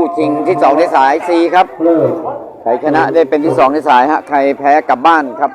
คู่ชิงที่สองในสาย C ครับเลิกใครชนะได้เป็นที่สองในสายฮะใครแพ้กลับบ้านครับ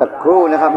สักครู่นะครับเ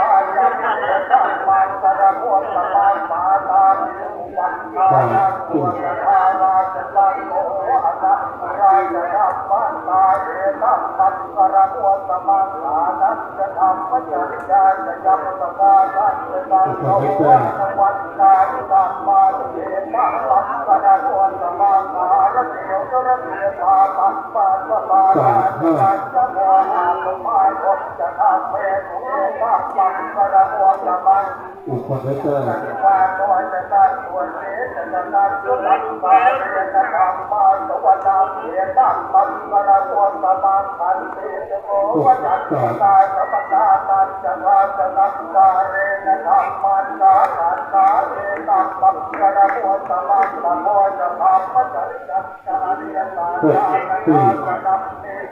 มห้าติดต่อได้แจ้งสามสี่ติดต่อได้แจ้งสามห้าอุปนิสัยหกสามหกสี่ อุปนิสัยเจ็ดสี่อุปนิสัยสี่แปดอุปนิสัยห้าส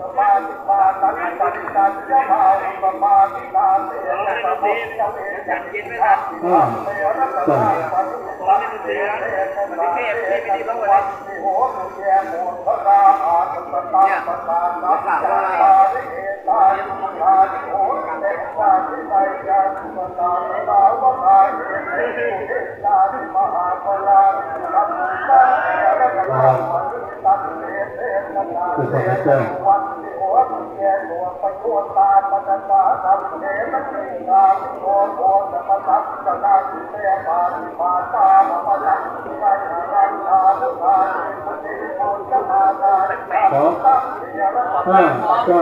ปนิสัยสอง ห้าเก้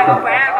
าคแฟกาแ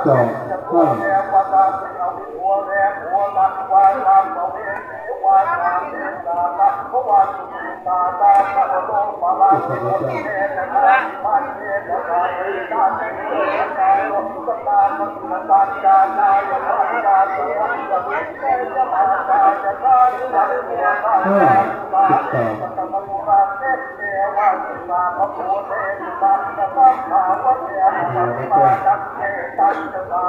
ฟกาแฟหกเดินไป ใกล้อะ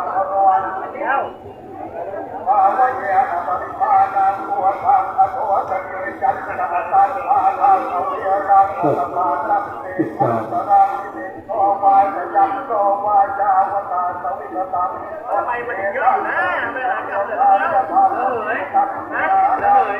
ทำไมมันเยอะนะไม่หากับเลยเฮ้ยนะเฮ้ย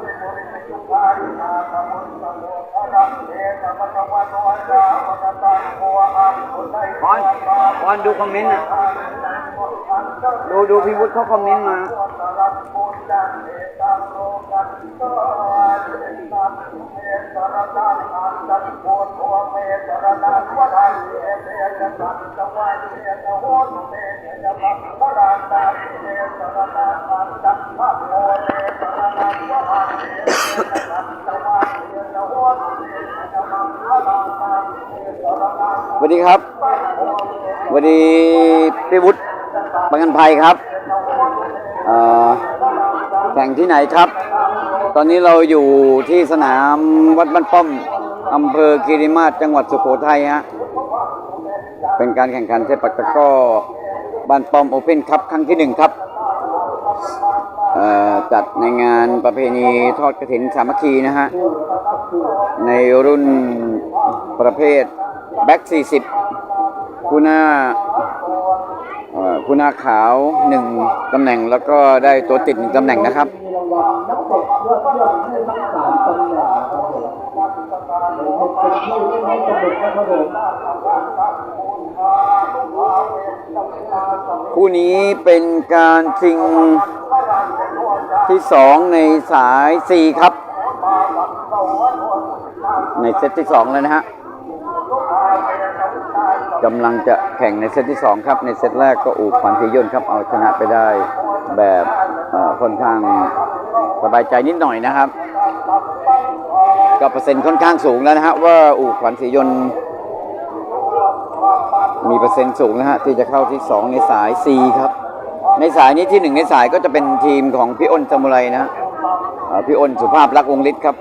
คอมเมนต์อะดูดูพี่วุฒิเขาคอมเมนต์มา ดีครับสวัสดีพี่วุฒิปังกันภัยครับแข่งที่ไหนครับ ตอนนี้เราอยู่ที่สนามวัดบ้านป้อมอำเภอคีรีมาศจังหวัดสุโขทัยฮะเป็นการแข่งขันเซปักตะก้อบ้านป้อมโอเพ่นคัพครั้งที่หนึ่งครับ จัดในงานประเพณีทอดกระถินสามัคคีนะฮะ ในรุ่นประเภทแบ็ก40คูน่าเอ่อคูน่าขาวหนึ่งตำแหน่งแล้วก็ได้ตัวติดหนึ่งตำแหน่งนะครับนักเตะยอดเยี่ยมให้ทั้งสามตำแหน่งนะครับผมเป็นที่ให้สนุกนะครับผมคู่นี้เป็นการชิง ที่สองในสาย4ครับ ในเซตที่สองแล้วนะฮะกำลังจะแข่งในเซตที่สองครับ ในเซตแรกก็อูขวัญศรียนต์ครับ เอาชนะไปได้แบบค่อนข้างสบายใจนิดหน่อยนะครับ ก็เปอร์เซ็นต์ค่อนข้างสูงแล้วนะฮะว่าอู่ขวัญศรียนต์มีเปอร์เซ็นต์สูงนะฮะที่จะเข้าที่ 2 ในสาย C ครับ ในสายนี้ที่1ในสายก็จะเป็นทีมของพี่อ้นซามูไรนะพี่อ้นสุภาพรักวงฤทธิ์ครับ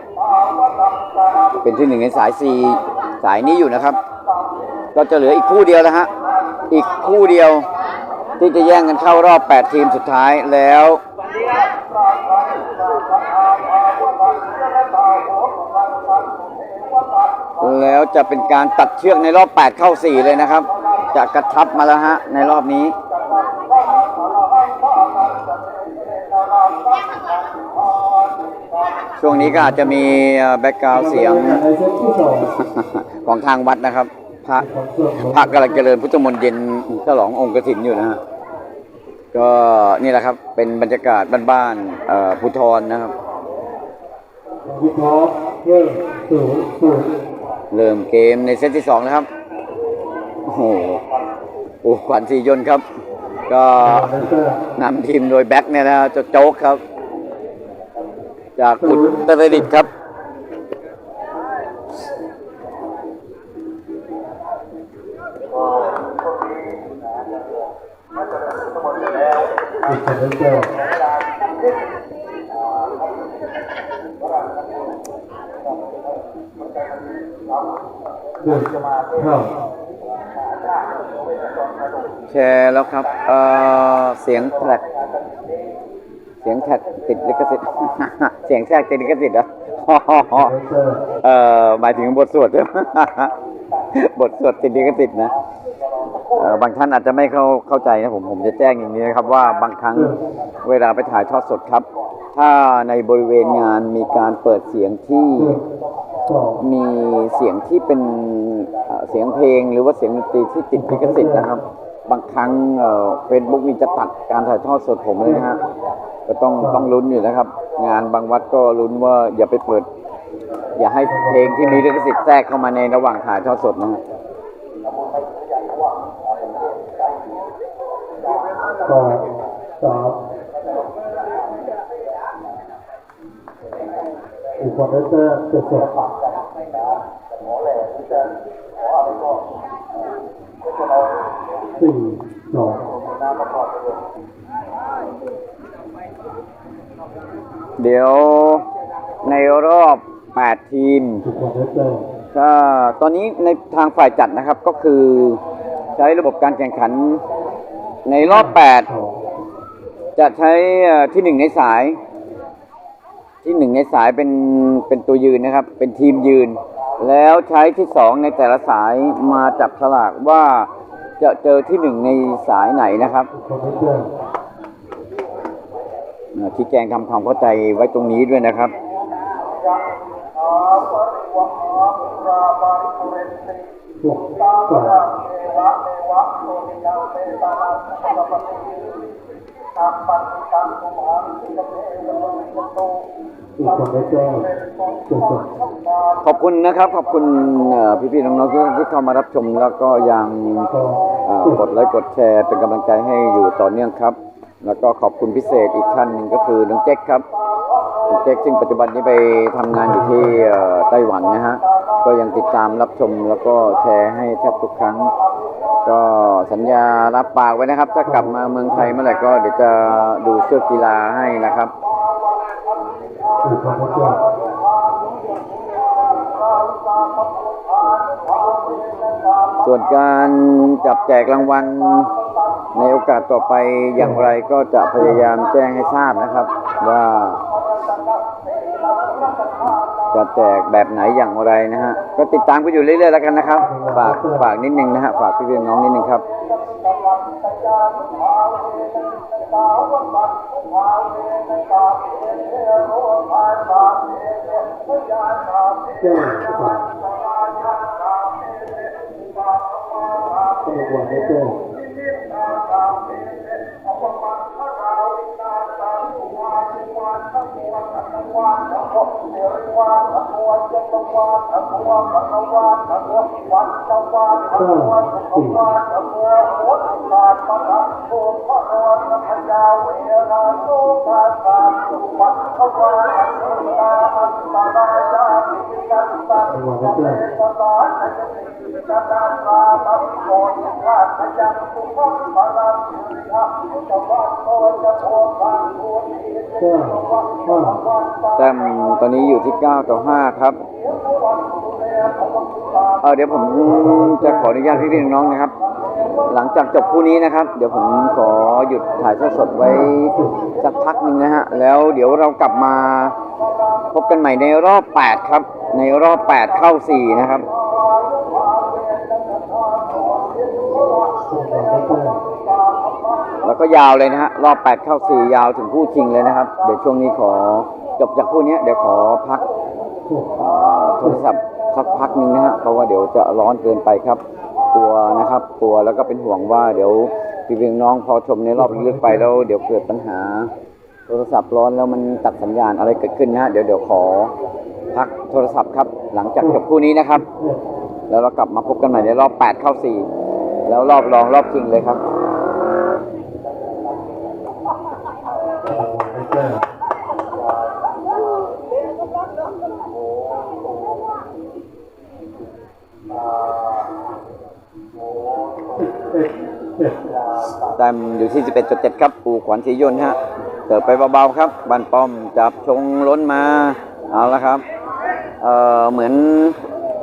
เป็นที่หนึ่งในสาย C สายนี้อยู่นะครับ ก็จะเหลืออีกคู่เดียวนะฮะอีกคู่เดียวที่จะแย่งกันเข้ารอบ 8 ทีมสุดท้ายแล้ว แล้วจะเป็นการตัดเชือกในรอบ 8 เข้า 4 เลยนะครับ จะกระชับมาแล้วฮะในรอบนี้ ช่วงนี้ก็อาจจะมีแบ็กกราวเสียงของทางวัดนะครับ พระพระกำลังเจริญพุทธมนต์เย็นฉลององค์กฐินอยู่นะฮะก็นี่แหละครับ เป็นบรรยากาศบ้านๆเอ่อภูทรนะครับวิเคราะห์เริ่มศูเริ่มเกมในเซตที่สองนะครับ โอ้โหขวัญศรียนครับ ก็นำทีมโดยแบ็คเนี่ยนะจะโจ๊กครับ จากอุตรดิตถ์ครับอีกคนเลสเตอร์หนึ่งเท่าแชร์แล้วครับเอ่อเสียงแทร็ก เสียงแทรกติดลิขสิทธิ์ เสียงแทรกติดลิขสิทธิ์เหรอเอเอ่อหมายถึงบทสวดใช่ไหมบทสวดติดลิขสิทธิ์นะเอ่อบางท่านอาจจะไม่เข้าเข้าใจนะผมผมจะแจ้งอย่างนี้นะครับ ว่าบางครั้งเวลาไปถ่ายทอดสดครับ ถ้าในบริเวณงานมีการเปิดเสียงที่มีเสียงที่เป็นเอ่อเสียงเพลงหรือว่าเสียงดนตรีที่ติดลิขสิทธิ์นะครับ บางครั้งเฟซบุ๊กนี่จะตัดการถ่ายทอดสดผมเลยนะฮะก็ต้องต้องลุ้นอยู่นะครับ งานบางวัดก็ลุ้นว่าอย่าไปเปิด อย่าให้เพลงที่มีลิขสิทธิ์แทรกเข้ามาในระหว่างถ่ายทอดสดนะฮะสองสามอีกคนเสเตอร์เจ็ด สี่สองเดี๋ยวในรอบ 8 ทีมกคนเลสเตอร์ถ้าตอนนี้ในทางฝ่ายจัดนะครับก็คือใช้ระบบการแข่งขันในรอบ 8 จะใช้ที่หนึ่งในสาย ที่หนึ่งในสายเป็นเป็นตัวยืนนะครับ เป็นทีมยืน แล้วใช้ที่สองในแต่ละสายมาจับฉลากว่าจะเจอที่หนึ่งในสายไหนนะครับที่แจงทำความเข้าใจไว้ตรงนี้ด้วยนะครับหกสอง ขอบคุณนะครับ ขอบคุณเอ่พี่ๆน้องๆที่เข้ามารับชมแล้วก็ยังกดไลค์กดแชร์เป็นกำลังใจให้อยู่ต่อเนื่องครับ แล้วก็ขอบคุณพิเศษอีกท่านหนึ่งก็คือน้องเจ๊กครับน้องเจ๊กซึ่งปัจจุบันนี้ไปทำงานอยู่ที่ไต้หวันนะฮะก็ยังติดตามรับชมแล้วก็แชร์ให้แทบทุกครั้ง ก็สัญญารับปากไว้นะครับ ถ้ากลับมาเมืองไทยเมื่อไหร่ก็เดี๋ยวจะดูเสื้อกีฬาให้นะครับส่วนการจับแจกรางวัลในโอกาสต่อไปอย่างไรก็จะพยายามแจ้งให้ทราบนะครับ ว่า จะแจกแบบไหนอย่างไรนะฮะ ก็ติดตามกันอยู่เรื่อยๆแล้วกันนะครับ ฝากฝากนิดนึงนะฮะ ฝากพี่ๆน้องนิดนึงครับเจ้าสามตำรวจเลสเตอร์เก้แต้มตอนนี้อยู่ที่ 9 ต่อ 5 ครับเออเดี๋ยวผมจะขออนุญาตพี่ๆน้องๆนะครับ หลังจากจบคู่นี้นะครับ เดี๋ยวผมขอหยุดถ่ายทอดสดไว้สักพักหนึ่งนะฮะ แล้วเดี๋ยวเรากลับมาพบกันใหม่ในรอบ 8 ครับ ในรอบ 8 เข้า 4 นะครับแล้วก็ยาวเลยนะฮะรอบ 8 เข้า 4 ยาวถึงคู่ชิงเลยนะครับ เดี๋ยวช่วงนี้ขอ จบจากคู่นี้เดี๋ยวขอพักโทรศัพท์สักพักหนึ่งนะฮะเพราะว่าเดี๋ยวจะร้อนเกินไปครับกลัวนะครับกลัวแล้วก็เป็นห่วงว่าเดี๋ยวพี่เพียงน้องพอชมในรอบลึกๆไปแล้ว เดี๋ยวเกิดปัญหา โทรศัพท์ร้อนแล้วมันตัดสัญญาณอะไรเกิดขึ้นนะเดี๋ยวเดี๋ยวขอพักโทรศัพท์ครับ หลังจากจบคู่นี้นะครับ แล้วเรากลับมาพบกันใหม่ในรอบ 8 เข้า 4 แล้วรอบรองรอบชิงเลยครับ แต้มอยู่ที่ 11.7 ครับปูขวัญศรียนต์ฮะเติบไปเบาๆครับบันป้อมจับชงล้นมาเอาละครับเอ่อเหมือน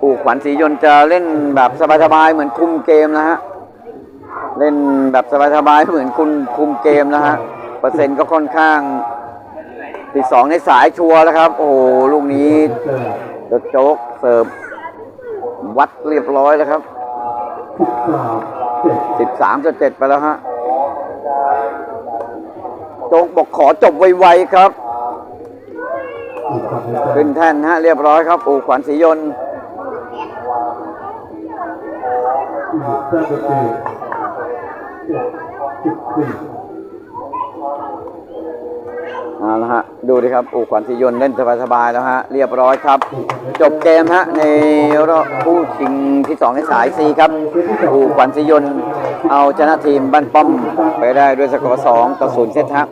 ปูขวัญศรียนต์จะเล่นแบบสบายๆเหมือนคุมเกมนะฮะเล่นแบบสบายๆเหมือนคุมคุมเกมนะฮะเปอร์เซ็นต์ก็ค่อนข้างติดสองในสายชัวร์แล้วครับ โอ้โหลูกนี้เจ้าโจ๊กเสิร์ฟวัดเรียบร้อยแล้วครับ สิบสามเจ็ดสิบสามจุดเจ็ดไปแล้วฮะโจ๊กบอกขอจบไวๆครับอีกคำนะเจ้าขึ้นแท่นฮะเรียบร้อยครับปู่ขวัญศรียนต์อีกเก้าสิบสี่เจ็ดสิบสี่เอาละฮะดูดิครับปู่ขวัญศรียนต์เล่นสบายๆแล้วฮะเรียบร้อยครับ จบเกมฮะในรอบผู้ชิงที่สองในสายซีครับปู่ขวัญศรียนต์ เอาชนะทีมบ้านป้อมไปได้ด้วยสกอร์สองต่อศูนย์เซตฮะ